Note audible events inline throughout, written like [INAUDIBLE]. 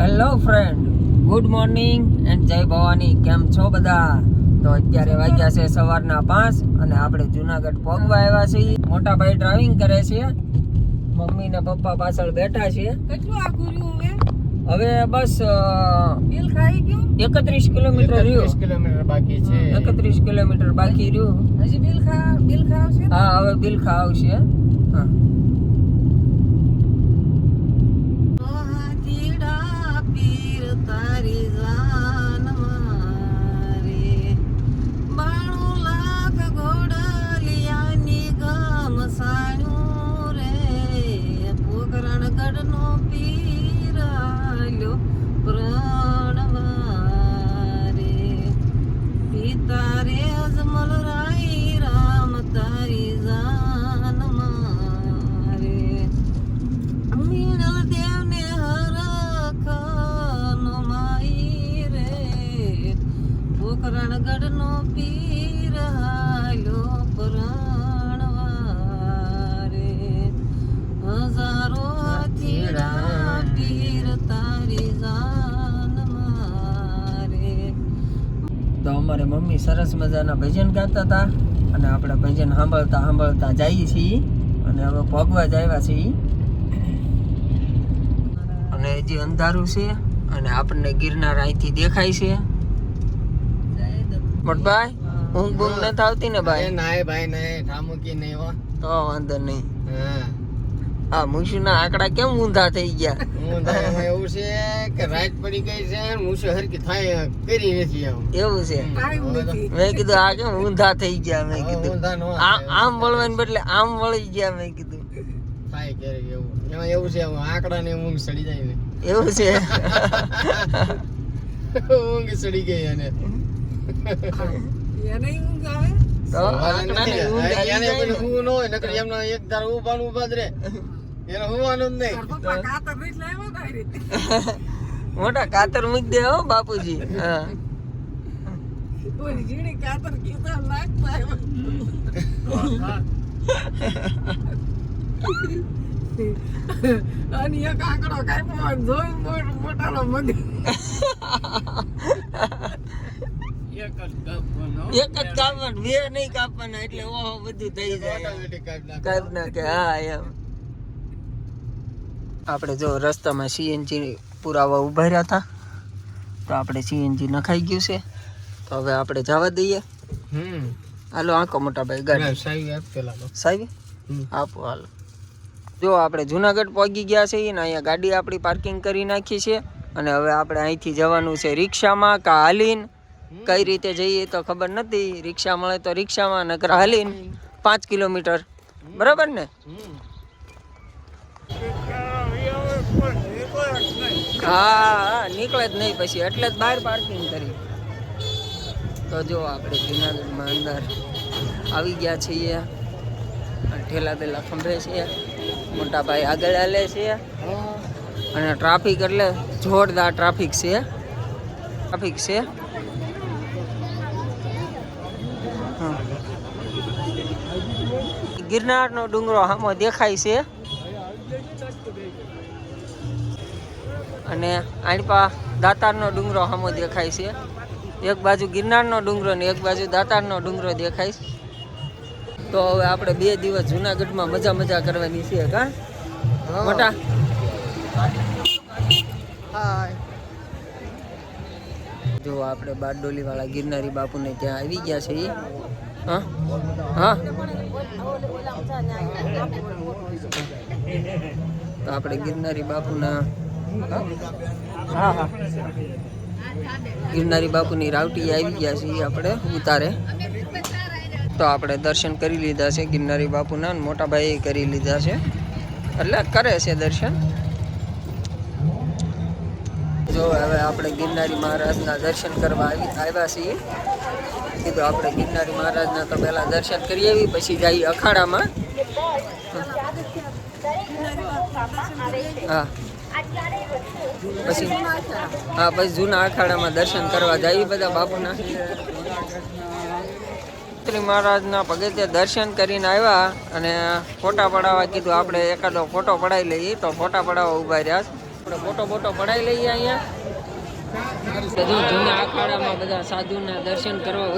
Hello friend good morning and જય ભવાની કેમ છો બધા? તો અત્યારે વાગ્યા છે સવારના પાંચ અને આપણે જુનાગઢ પગવા આવ્યા છીએ. મોટા ભાઈ ડ્રાઇવિંગ કરે છે. મમ્મી ને પપ્પા પાછળ બેઠા છે. કેટલું હવે બસ બિલ એકત્રીસ કિલોમીટર રહ્યું. કિલોમીટર બાકી છે. એકત્રીસ કિલોમીટર બાકી રહ્યું. હજી બિલ ખા બિલ ખાવશે? હા હવે બિલખા આવશે હા. તારી જાન મારે. બાણું લાખ ઘોડલિયાની ગમ સાણું રે. પોકરણ ગઢનો પીર આલ્યો પ્રાણવારે પિતા રે અજમલ અમારે મમ્મી સરસ મજાના ભજન ગાતા હતા અને આપણે ભજન સાંભળતા સાંભળતા જઈએ છીએ અને હવે ભોગવા જ આવ્યા છીએ. અને હજી અંધારું છે અને આપણને ગિરનાર અહીંથી દેખાય છે. મોટભાઈ ઊંઘ બૂંઘ નથી આવતી ને ભાઈ? નાય ભાઈ નાય ઠામુકી નહીં હો તો વાંધો નહીં. હા. આ મુશુના આંકડા કેમ ઊંધા થઈ ગયા? ઊંધા એવું છે કે રાત પડી ગઈ છે મૂછો હરકી થાય કરી નથી આમ. એવું છે? મેં કીધું આ કેમ ઊંધા થઈ ગયા મેં કીધું. આ આમ વળવાને બદલે આમ વળી ગયા મેં કીધું. થાય ક્યારેક એવું. એમાં એવું છે આંકડા ને ઊંઘ સડી જાય ને. એવું છે? [LAUGHS] ઊંઘ સડી ગઈ એને. એને ઊંઘ આવે? [LAUGHS] મોટા કાતર મૂકી દે હો બાપુજી. હા. કાતર કીધા નાખતા આવ્યા. અને એક આંકડો કાપ્યો જોઈ મોટાનો મગ [LAUGHS] એક જ કાપવાનું. બે નહીં કાપવાના એટલે ઓહો બધું થઈ જાય. કાપ નાખે. હા એમ. આપણે જો રસ્તામાં સીએનજી પુરાવા ઊભા રહ્યા હતા તો આપણે સીએનજી નખાઈ ગયું છે. તો હવે આપણે જવા દઈએ. હમ. હાલો આંકો મોટા ભાઈ ગાડી. સાહેબ આપો હાલો. જો આપણે જુનાગઢ પહોંચી ગયા છે ને અહીંયા ગાડી આપણી પાર્કિંગ કરી નાખી છે. અને હવે આપણે અહીંથી જવાનું છે રિક્ષામાં કા હાલીન. કઈ રીતે જઈએ તો ખબર નથી. રિક્ષા મળે તો રિક્ષામાં, નકર હાલીન પાંચ કિલોમીટર. બરાબર ને? હા નીકળે જ નહીં પછી. એટલે જ બહાર પાર્કિંગ કરી. તો જો આપણે જુનાગઢમાં અંદર આવી ગયા છીએ. ઠેલા પેલા ખંભે છે મોટા ભાઈ આગળ હાલે છે અને ટ્રાફિક એટલે જોરદાર ટ્રાફિક છે. ટ્રાફિક છે. ગિરનારનો ડુંગરો સામો દેખાય છે. અને આણપા દાતારનો ડુંગરો હામો દેખાય છે. એક બાજુ ગિરનારનો ડુંગરો ને એક બાજુ દાતારનો ડુંગરો દેખાય છે. તો હવે આપણે બે દિવસ જુનાગઢમાં મજા મજા કરવાની છે કા? મોટા? હાય. જો આપણે બારડોલી વાળા ગિરનારી બાપુને ત્યાં આવી ગયા છે એ હા? હા? તો આપણે ગિરનારી બાપુના, હા? હા ગિરનારી બાપુની રાવટી આવી ગયા છે એ આપણે ઉતારે. તો આપણે દર્શન કરી લીધા છે ગિરનારી બાપુના અને મોટા ભાઈએ કરી લીધા છે. એટલે કરે છે દર્શન. જો હવે આપણે ગિરનારી મહારાજના દર્શન કરવા આવી આવ્યા છીએ. કીધું આપણે ગિરનારી મહારાજના તો પહેલાં દર્શન કરી આવી, પછી જઈએ અખાડામાં. હા. પછી હા, પછી જૂના અખાડામાં દર્શન કરવા જઈએ બધા બાપુના. શ્રી મહારાજના પગથિયે દર્શન કરીને આવ્યા અને ફોટા પડાવવા કીધું, આપણે એકાદો ફોટો પડાવી લઈએ. તો ફોટા પડાવવા ઊભા રહ્યા. આપણે ફોટો મોટો પડાવી લઈએ અહીંયા. જો જૂના અખાડામાં બધા સાધુના દર્શન કરવા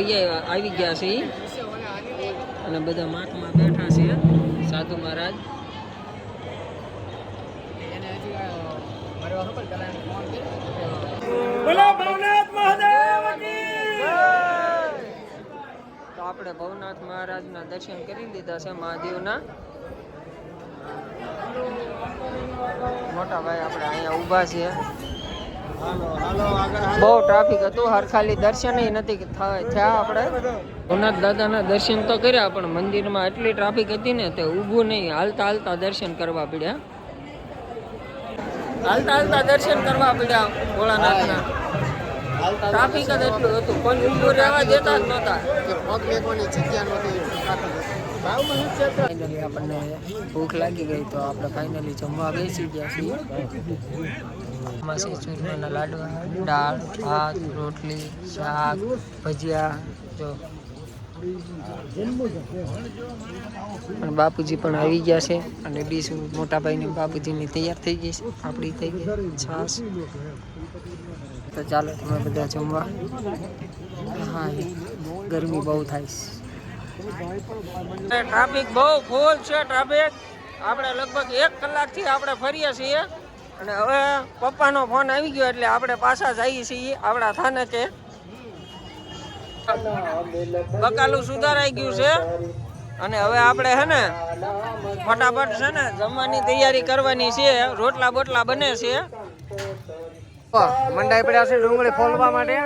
આવી ગયા છે. અને બધા માથમાં બેઠા છે સાધુ મહારાજ. તો આપણે ભવનાથ મહારાજના દર્શન કરી લીધા છે મહાદેવના. મોટા ભાઈ આપણે અહીંયા ઊભા છીએ. બહુ ટ્રાફિક હતું હરખાલી દર્શન નથી થયા આપણે. ભવનાથ દાદાના દર્શન તો કર્યા, પણ મંદિરમાં એટલી ટ્રાફિક હતી ને તે ઊભું નહીં. હાલતા હાલતા દર્શન કરવા પડ્યા. હાલતા હાલતા દર્શન કરવા પડ્યા ભોળાનાથના. ટ્રાફિક જ એટલું હતું. કોઈ ઊભું રહેવા દેતા જ નહોતા. પગ લેવાની જગ્યા નહોતી. ફાઇનલી આપણને ભૂખ લાગી ગઈ તો આપણે ફાઇનલી જમવા બેસી ગયા છીએ. માસી ચૂરમાના લાડવા, દાળ, ભાત, રોટલી, શાક, ભજીયા, જો. પણ બાપુજી પણ આવી ગયા છે અને ડીશ મોટા ભાઈ બાપુજીની તૈયાર થઈ ગઈ છે. આપણી થઈ ગઈ છાશ. તો ચાલો તમે બધા જમવા. હા, ગરમી બહુ થાય છે. ટ્રાફિક બહુ ફૂલ છે ટ્રાફિક આપણે લગભગ એક કલાકથી આપણે ફરીએ છીએ. અને હવે પપ્પાનો ફોન આવી ગયો એટલે આપણે પાછા જઈએ છીએ આપણા થાને કે. બકાલું સુધારાઈ ગયું છે. અને હવે આપણે હે ને, ફટાફટ છે ને જમવાની તૈયારી કરવાની છે. રોટલા બોટલા બને છે. મંડાઈ પડ્યા છે ડુંગળી ફોલવા માટે.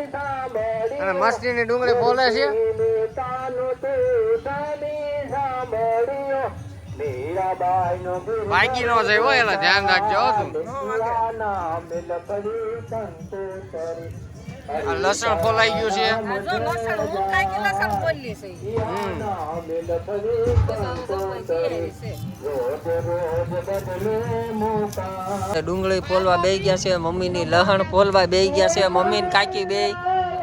અને મસ્તી ની ડુંગળી ફોલે છે. બાકી નો જાય હોય એટલે ધ્યાન રાખજો તું. આ લસણ ફોલાઈ ગયું છે. ડુંગળી ફોલવા બે ગયા છે મમ્મીની લહણ ફોલવા બે ગયા છે મમ્મી કાકી બે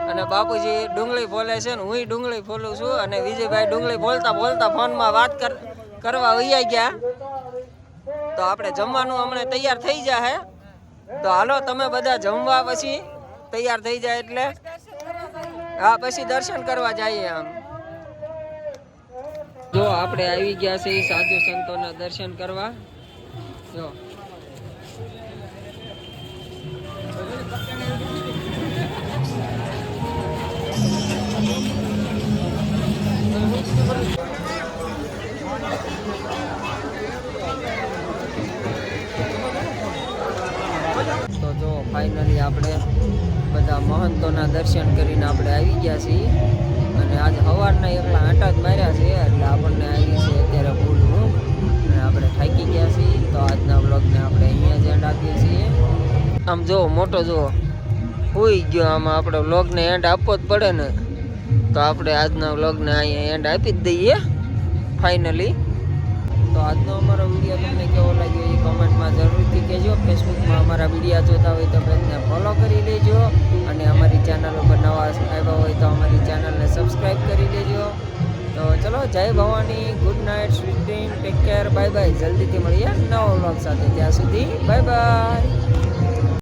અને બાપુજી ડુંગળી ફોલે છે ને હું ડુંગળી ફોલું છું. અને વિજયભાઈ ડુંગળી ફોલતા ફોલતા ફોનમાં વાત કર કરવા વૈયા ગયા. તો આપણે જમવાનું હમણાં તૈયાર થઈ જાય તો હાલો તમે બધા જમવા પછી તૈયાર થઈ જાય એટલે હા, પછી દર્શન કરવા જઈએ આમ. જો, આપણે આવી ગયા છે સાધુ સંતોના દર્શન કરવા. જો Thank જો. ફાઇનલી આપણે બધા મહંતોના દર્શન કરીને આપણે આવી ગયા છીએ. અને આજે સવારના એકલા આંટા જ માર્યા છે, એટલે આપણને આવી છે અત્યારે ફૂલ રૂમ અને આપણે થાકી ગયા છીએ, તો આજના બ્લોગને આપણે અહીંયા જ એન્ડ આપીએ છીએ. આમ જો, મોટો જો, હોઈ ગયો આમાં આપણે બ્લોગને એન્ડ આપવો જ પડે ને. તો આપણે આજના બ્લોગને અહીંયા એન્ડ આપી જ દઈએ ફાઇનલી તો આજનો અમારો વીડિયો તમને કેવો લાગ્યો એ કમેન્ટમાં જરૂરથી કહેજો. અમારા વિડીયા જોતા હોય તો બેનને ફોલો કરી લેજો. અને અમારી ચેનલ ઉપર નવા આવ્યા હોય તો અમારી ચેનલને સબસ્ક્રાઈબ કરી લેજો. તો ચલો, જય Bhavani good night sweet dream take care bye bye જલ્દીથી મળીએ નવો વ્લોગ સાથે. ત્યાં સુધી બાય બાય